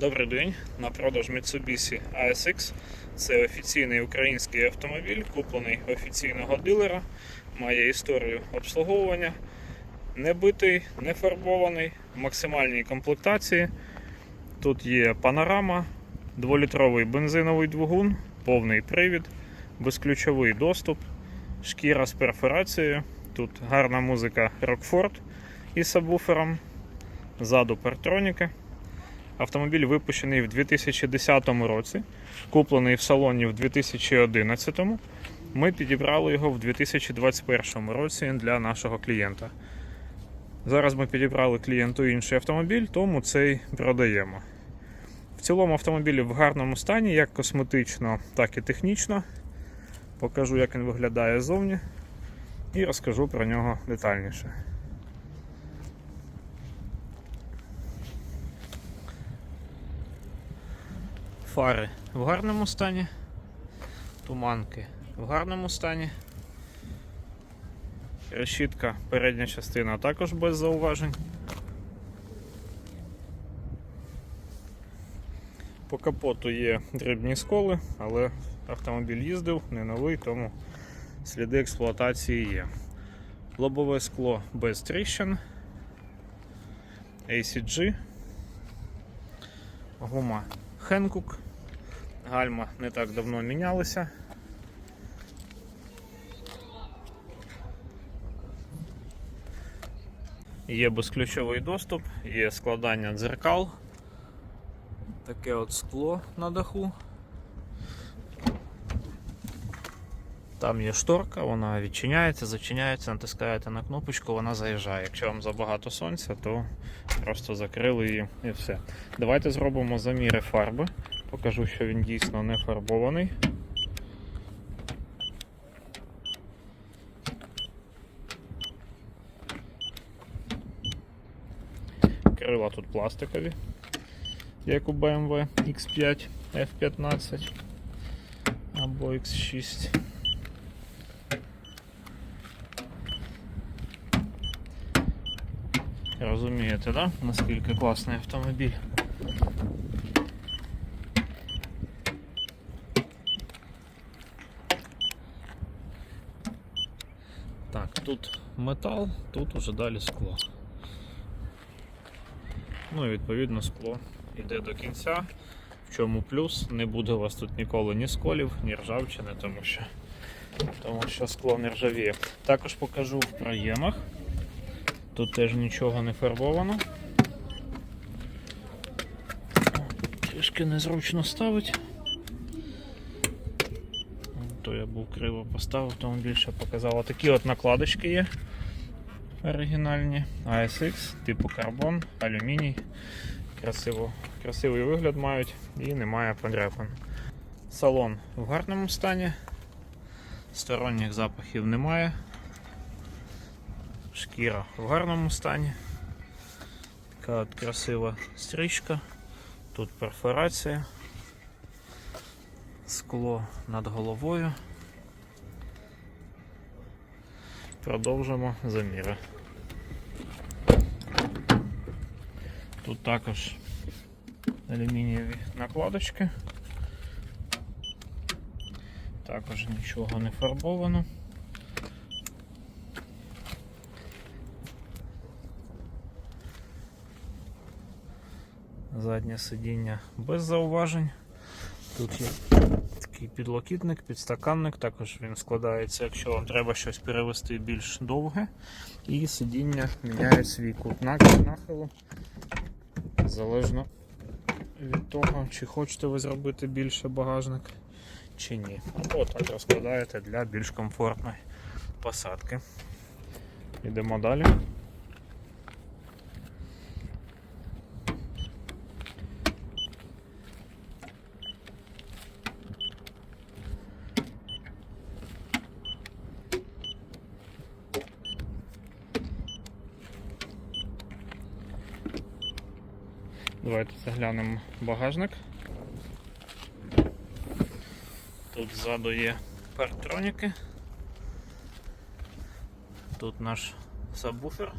Добрий день. На продаж Mitsubishi ASX. Це офіційний український автомобіль, куплений офіційного дилера. Має історію обслуговування. Не битий, не фарбований, в максимальній комплектації. Тут є панорама, 2-літровий бензиновий двигун, повний привід, безключовий доступ, шкіра з перфорацією. Тут гарна музика Rockford із сабвуфером. Ззаду партроніки. Автомобіль випущений в 2010 році, куплений в салоні в 2011. Ми підібрали його в 2021 році для нашого клієнта. Зараз ми підібрали клієнту інший автомобіль, тому цей продаємо. В цілому автомобіль в гарному стані, як косметично, так і технічно. Покажу, як він виглядає ззовні, і розкажу про нього детальніше. Фари в гарному стані, туманки в гарному стані. Решітка, передня частина також без зауважень. По капоту є дрібні сколи, але автомобіль їздив, не новий, тому сліди експлуатації є. Лобове скло без тріщин, ACG, гума Хенкук. Гальма не так давно мінялися. Є безключовий доступ, є складання дзеркал. Таке от скло на даху. Там є шторка, вона відчиняється, зачиняється, натискаєте на кнопочку, вона заїжджає. Якщо вам забагато сонця, то просто закрили її і все. Давайте зробимо заміри фарби. Покажу, що він дійсно не фарбований. Крила тут пластикові, як у BMW X5 F15 або X6. Розумієте, да? наскільки класний автомобіль? Так, тут метал, тут уже далі скло. Ну і відповідно скло йде до кінця. В чому плюс, не буде у вас тут ніколи ні сколів, ні ржавчини, тому що, тому що скло не ржавіє. Також покажу в проємах. Тут теж нічого не фарбовано. Трішки незручно ставить. То я був криво поставив, тому більше показав. Такі от накладочки є оригінальні. ASX, типу карбон, алюміній. Красиво, красивий вигляд мають і немає подряпин. Салон в гарному стані, сторонніх запахів немає. Шкіра в гарному стані. Така от красива стрічка. Тут перфорація, скло над головою. Продовжимо заміри. Тут також алюмінієві накладочки. Також нічого не фарбовано. Заднє сидіння без зауважень. Тут є такий підлокітник, підстаканник, також він складається, якщо вам треба щось перевести більш довге. І сидіння міняє свій кут нахилу. Залежно від того, чи хочете ви зробити більше багажник, чи ні. Або так розкладаєте для більш комфортної посадки. Йдемо далі. Давайте заглянемо багажник. Тут ззаду є партроніки. Тут наш сабвуфер.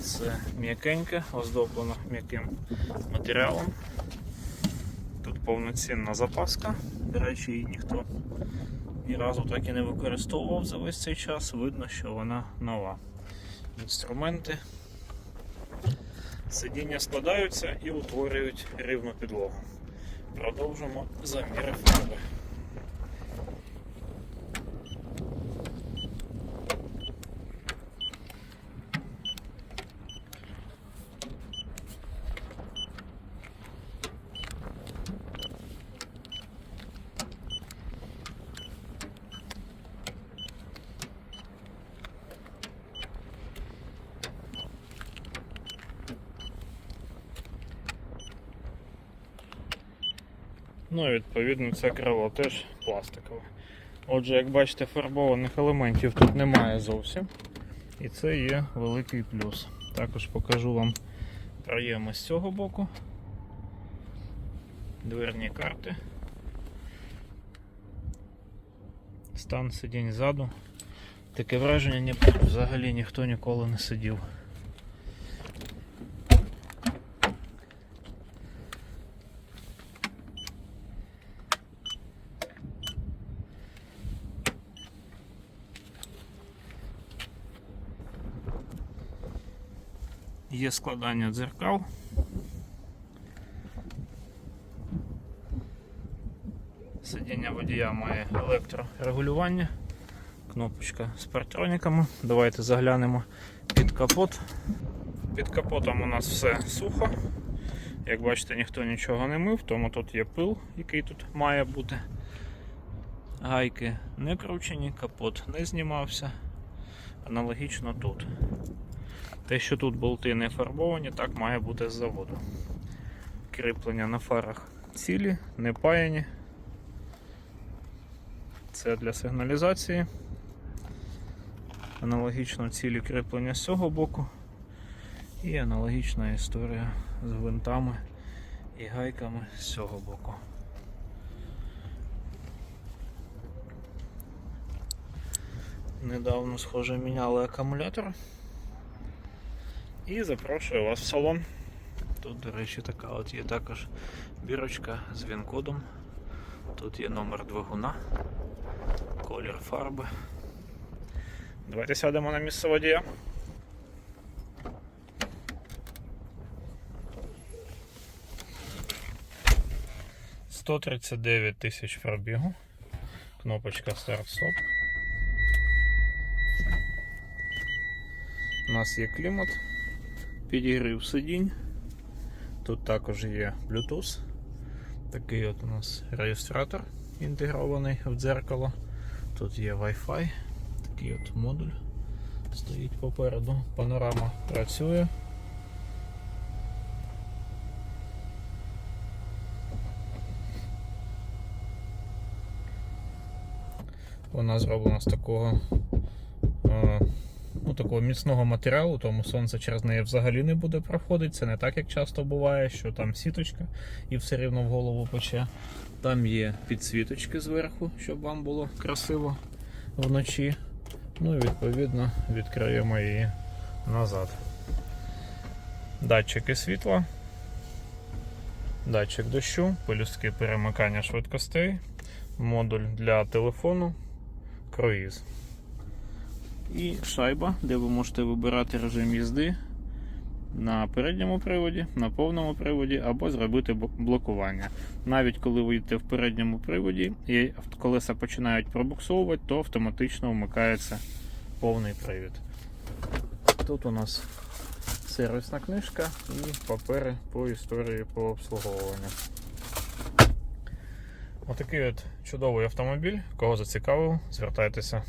Це м'якеньке, оздоблено м'яким матеріалом. Тут повноцінна запаска. До речі, її ніхто ні разу так і не використовував за весь цей час. Видно, що вона нова. Інструменти. Сидіння складаються і утворюють рівну підлогу. Продовжимо заміри фарби. Ну і відповідно це крило теж пластикове. Отже, як бачите, фарбованих елементів тут немає зовсім. І це є великий плюс. Також покажу вам проєми з цього боку. Дверні карти. Стан сидінь ззаду. Таке враження, ніби взагалі ніхто ніколи не сидів. Є складання дзеркал. Сидіння водія має електрорегулювання, кнопочка з партрониками. Давайте заглянемо під капот. Під капотом у нас все сухо. Як бачите, ніхто нічого не мив, тому тут є пил, який тут має бути. Гайки не кручені, капот не знімався. Аналогічно тут. Те, що тут болти не фарбовані, так має бути з заводу. Кріплення на фарах цілі, не паяні. Це для сигналізації. Аналогічно цілі кріплення з цього боку. І аналогічна історія з гвинтами і гайками з цього боку. Недавно, схоже, міняли акумулятор. І запрошую вас в салон. Тут, до речі, така от є також бірочка з він-кодом. Тут є номер двигуна, колір фарби. Давайте сядемо на місце водія. Сто тридцять дев'ять тисяч пробігу. Кнопочка старт-стоп. У нас є клімат, підігрів сидінь. Тут також є Bluetooth. Такий от у нас реєстратор інтегрований в дзеркало. Тут є Wi-Fi, такий от модуль стоїть попереду. Панорама працює. Вона зроблена з такого е, ну, такого міцного матеріалу, тому сонце через неї взагалі не буде проходити. Це не так, як часто буває, що там сіточка і все рівно в голову пече. Там є підсвіточки зверху, щоб вам було красиво вночі. Ну і відповідно відкриємо її назад. Датчики світла, датчик дощу, пелюстки перемикання швидкостей, модуль для телефону, круїз. І шайба, де ви можете вибирати режим їзди на передньому приводі, на повному приводі або зробити блокування. Навіть коли ви йдете в передньому приводі і колеса починають пробуксовувати, то автоматично вмикається повний привід. Тут у нас сервісна книжка і папери по історії по обслуговуванню. Отакий от чудовий автомобіль. Кого зацікавив, звертайтеся.